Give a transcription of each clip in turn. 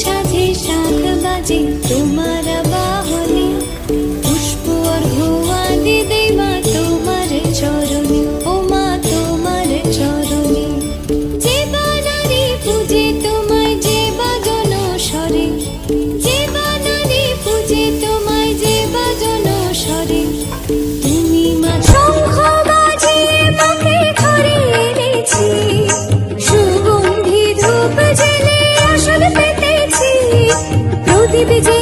সাজে শাখ বাজে তোমার দিবি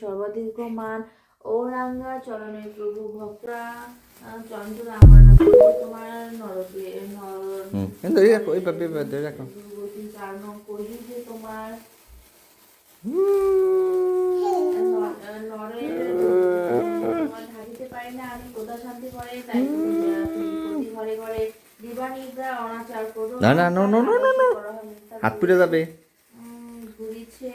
সর্বাধিকমান ও রাঙ্গা চরণে প্রভু ভক্তরা চন্দ্র তোমার। নরকে পারি না আমি কোথা তাই ঘরে ঘরে দিবা নিদ্রা অনাচার না না নো নো নো নো হাত পুড়ে যাবে। ঘুরিছে।